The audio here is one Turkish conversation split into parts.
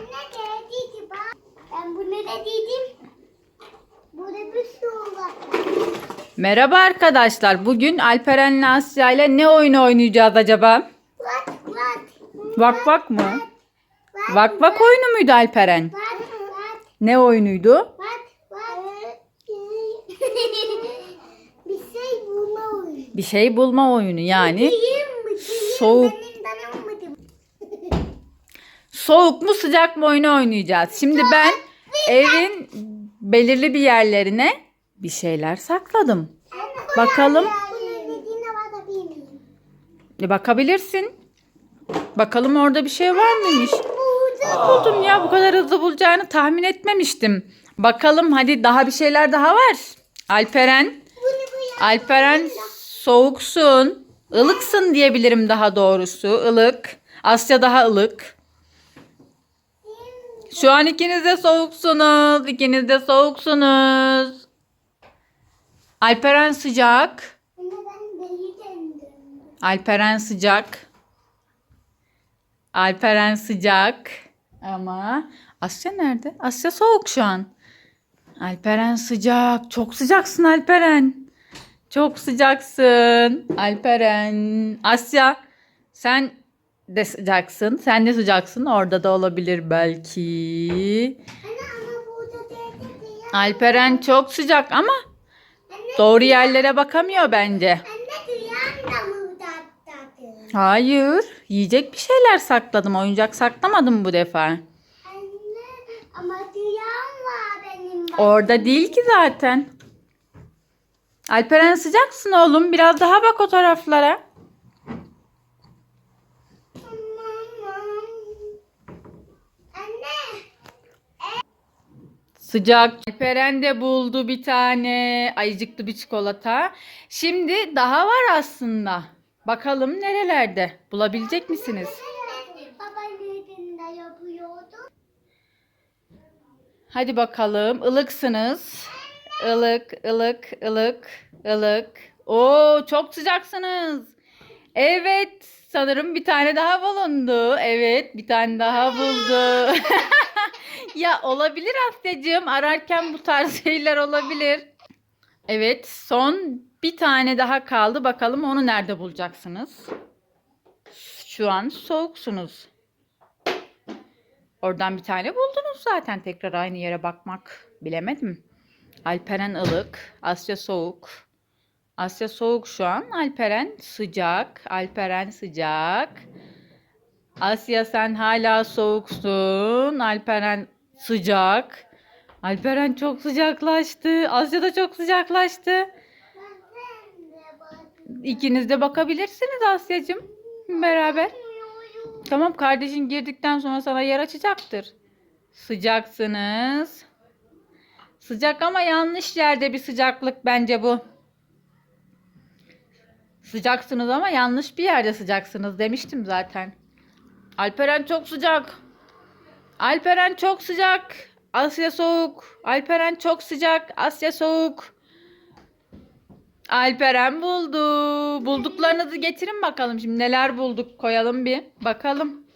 Anne geldi bak. Ben bunu da dedim. Burada bir şey. Merhaba arkadaşlar. Bugün Alperen'le Asya ile ne oyun oynayacağız acaba? Bak bak. Vak vak mı? Vak vak oyunu muydu Alperen? Bak bak. Ne oyunuydu? Bak bak. bir şey bulma oyunu. Bir şey bulma oyunu yani. Soğuk. Soğuk mu sıcak mı oyunu oynayacağız. Şimdi ben evin belirli bir yerlerine bir şeyler sakladım. Bakalım. E, bakabilirsin. Bakalım orada bir şey var mıymış? Buldum ya bu kadar hızlı bulacağını tahmin etmemiştim. Bakalım hadi daha bir şeyler daha var. Alperen. Alperen soğuksun. ılıksın diyebilirim daha doğrusu. Ilık. Asya daha ılık. Şu an ikiniz de soğuksunuz. İkiniz de soğuksunuz. Alperen sıcak. Alperen sıcak. Alperen sıcak. Ama Asya nerede? Asya soğuk şu an. Alperen sıcak. Çok sıcaksın Alperen. Çok sıcaksın. Alperen. Asya sen de sıcaksın. Sen de sıcaksın. Orada da olabilir belki. Anne ama burada dedi diye. Alperen çok sıcak ama Anne, doğru yerlere bakamıyor bence. anne duyan da mı? Hayır. Yiyecek bir şeyler sakladım. Oyuncak saklamadım bu defa. Anne ama duyan var benim. bak. Orada değil ki zaten. Alperen sıcaksın oğlum. Biraz daha bak o taraflara. Aman. Anne. Sıcak. Alperen de buldu bir tane ayıcıklı bir çikolata. Şimdi daha var aslında. Bakalım nerelerde? Bulabilecek misiniz? Hadi bakalım. Ilıksınız. Ilık, ılık, ılık, ılık. Oo çok sıcaksınız. Evet. Sanırım bir tane daha bulundu. Evet bir tane daha buldu. ya olabilir Asya'cığım. Ararken bu tarz şeyler olabilir. Evet son bir tane daha kaldı. Bakalım onu nerede bulacaksınız? Şu an soğuksunuz. Oradan bir tane buldunuz zaten. Tekrar aynı yere bakmak bilemedim. Alperen ılık, Asya soğuk. Asya soğuk şu an. Alperen sıcak. Alperen sıcak. Asya sen hala soğuksun. Alperen sıcak. Alperen çok sıcaklaştı. Asya da çok sıcaklaştı. İkiniz de bakabilirsiniz Asya'cığım. Beraber. Tamam kardeşin girdikten sonra sana yer açacaktır. Sıcaksınız. Sıcak ama yanlış yerde bir sıcaklık bence bu. Sıcaksınız ama yanlış bir yerde sıcaksınız demiştim zaten. Alperen çok sıcak. Alperen çok sıcak. Asya soğuk. Alperen çok sıcak. Asya soğuk. Alperen buldu. Bulduklarınızı getirin bakalım. Şimdi neler bulduk koyalım bir. Bakalım.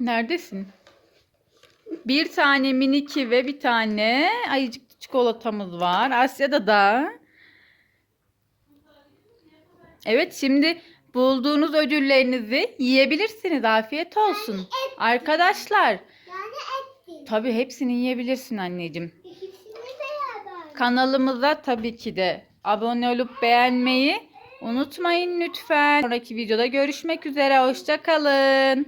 Neredesin? Bir tane miniki ve bir tane ayıcık çikolatamız var. Asya'da da. Evet şimdi bulduğunuz ödüllerinizi yiyebilirsiniz. Afiyet olsun. Arkadaşlar Yani ettim. tabii hepsini yiyebilirsin anneciğim. Kanalımıza tabii ki de abone olup beğenmeyi unutmayın lütfen. Sonraki videoda görüşmek üzere. Hoşçakalın.